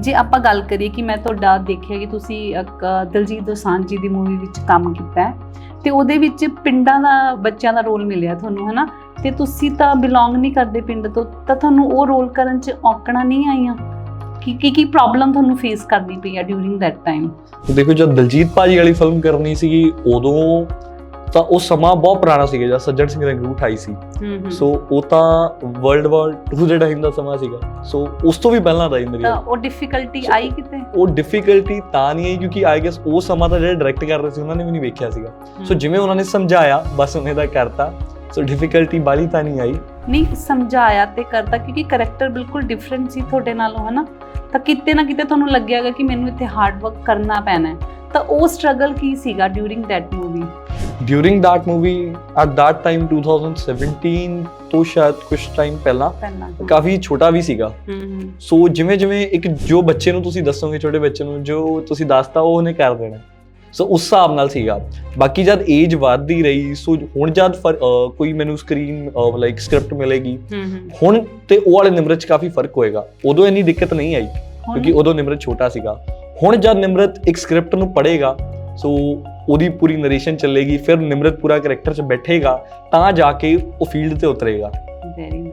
ਜੇ ਆਪਾਂ ਗੱਲ ਕਰੀਏ ਕਿ ਮੈਂ ਤੁਹਾਡਾ ਦੇਖਿਆ ਕਿ ਤੁਸੀਂ ਇੱਕ ਦਲਜੀਤ ਦੋਸਾਂਝ ਜੀ ਦੀ ਮੂਵੀ ਵਿੱਚ ਕੰਮ ਕੀਤਾ ਹੈ, ਤੇ ਉਹਦੇ ਵਿੱਚ ਪਿੰਡਾਂ ਦਾ, ਬੱਚਿਆਂ ਦਾ ਰੋਲ ਮਿਲਿਆ ਤੁਹਾਨੂੰ, ਹਨਾ? ਤੇ ਤੁਸੀਂ ਤਾਂ ਬਿਲੋਂਗ ਨਹੀਂ ਕਰਦੇ ਪਿੰਡ ਤੋਂ, ਤਾਂ ਤੁਹਾਨੂੰ ਉਹ ਰੋਲ ਕਰਨ 'ਚ ਔਕੜਾਂ ਨਹੀਂ ਆਈਆਂ? ਕੀ ਕੀ ਕੀ ਪ੍ਰੋਬਲਮ ਤੁਹਾਨੂੰ ਫੇਸ ਕਰਨੀ ਪਈ ਆ ਡਿਊਰਿੰਗ ਦੈਟ ਟਾਈਮ ਦੇਖੋ, ਜਦ ਦਲਜੀਤ ਭਾਜੀ ਵਾਲੀ ਫਿਲਮ ਕਰਨੀ ਸੀਗੀ, ਉਦੋਂ ਤਾਂ ਉਹ ਸਮਾਂ ਬਹੁਤ ਪੁਰਾਣਾ ਸੀਗਾ ਜਦ ਸੱਜਣ ਸਿੰਘ ਰੰਗਰੂਟ ਆਈ ਸੀ। ਸੋ ਉਹ ਤਾਂ ਵਰਲਡ ਵਾਰ 2 ਦੇ ਟਾਈਮ ਦਾ ਸਮਾਂ ਸੀਗਾ। ਸੋ ਉਸ ਤੋਂ ਵੀ ਪਹਿਲਾਂ ਦਾ ਹੀ ਮੇਰੀ ਤਾਂ ਉਹ ਡਿਫਿਕਲਟੀ ਆਈ ਕਿਤੇ? ਉਹ ਡਿਫਿਕਲਟੀ ਤਾਂ ਨਹੀਂ ਆਈ ਕਿਉਂਕਿ ਆਈ ਗੈਸ ਉਹ ਸਮਾਂ ਤਾਂ ਜਿਹੜੇ ਡਾਇਰੈਕਟ ਕਰ ਰਹੇ ਸੀ ਉਹਨਾਂ ਨੇ ਵੀ ਨਹੀਂ ਵੇਖਿਆ ਸੀਗਾ। ਸੋ ਜਿਵੇਂ ਉਹਨਾਂ ਨੇ ਸਮਝਾਇਆ ਬਸ ਉਹਨੇ ਦਾ ਕਰਤਾ। ਸੋ ਡਿਫਿਕਲਟੀ ਬਾਲੀ ਤਾਂ ਨਹੀਂ ਆਈ। ਨਹੀਂ ਸਮਝਾਇਆ ਤੇ ਕਰਤਾ ਕਿਉਂਕਿ ਕੈਰੈਕਟਰ ਬਿਲਕੁਲ ਡਿਫਰੈਂਟ ਸੀ ਤੁਹਾਡੇ ਨਾਲੋਂ ਹਨਾ? ਤਾਂ ਕਿਤੇ ਨਾ ਕਿਤੇ ਤੁਹਾਨੂੰ ਲੱਗਿਆਗਾ ਕਿ ਮੈਨੂੰ ਇੱਥੇ ਹਾਰਡ ਵਰਕ ਕਰਨਾ ਪੈਣਾ ਹੈ। ਤਾਂ ਉਹ ਸਟਰਗਲ ਕੀ ਸੀਗਾ during that movie during that movie at that time 2017 ਤੋਂ ਸ਼ਾਇਦ ਕੁਝ ਟਾਈਮ ਪਹਿਲਾਂ ਪਹਿਲਾਂ। ਕਾਫੀ ਛੋਟਾ ਵੀ ਸੀਗਾ। ਸੋ ਜਿਵੇਂ ਜਿਵੇਂ ਇੱਕ ਜੋ ਬੱਚੇ ਨੂੰ ਤੁਸੀਂ ਦੱਸੋਗੇ ਛੋਟੇ ਬੱਚੇ ਨੂੰ ਜੋ ਤੁਸੀਂ ਦੱਸਤਾ ਉਹ ਉਹਨੇ ਕਰ ਦੇਣਾ। ਸੋ ਉਸ ਹਿਸਾਬ ਨਾਲ ਸੀਗਾ। ਬਾਕੀ ਜਦ ਏਜ ਵੱਧਦੀ ਰਹੀ ਸੋ ਹੁਣ ਜਦ ਕੋਈ ਮੈਨੂੰ ਸਕਰੀਨ ਲਾਈਕ ਸਕ੍ਰਿਪਟ ਮਿਲੇਗੀ ਹੁਣ ਤੇ ਉਹ ਵਾਲੇ ਨਿਮਰਤ 'ਚ ਕਾਫੀ ਫ਼ਰਕ ਹੋਏਗਾ। ਉਦੋਂ ਇੰਨੀ ਦਿੱਕਤ ਨਹੀਂ ਆਈ ਕਿਉਂਕਿ ਉਦੋਂ ਨਿਮਰਤ ਛੋਟਾ ਸੀਗਾ। ਹੁਣ ਜਦ ਨਿਮਰਤ ਇੱਕ ਸਕ੍ਰਿਪਟ ਨੂੰ ਪੜ੍ਹੇਗਾ ਸੋ ਉਹਦੀ ਪੂਰੀ ਨਰੇਸ਼ਨ ਚੱਲੇਗੀ, ਫਿਰ ਨਿਮਰਤ ਪੂਰਾ ਕੈਰੈਕਟਰ 'ਚ ਬੈਠੇਗਾ, ਤਾਂ ਜਾ ਕੇ ਉਹ ਫੀਲਡ ਤੇ ਉਤਰੇਗਾ। ਵੈਰੀ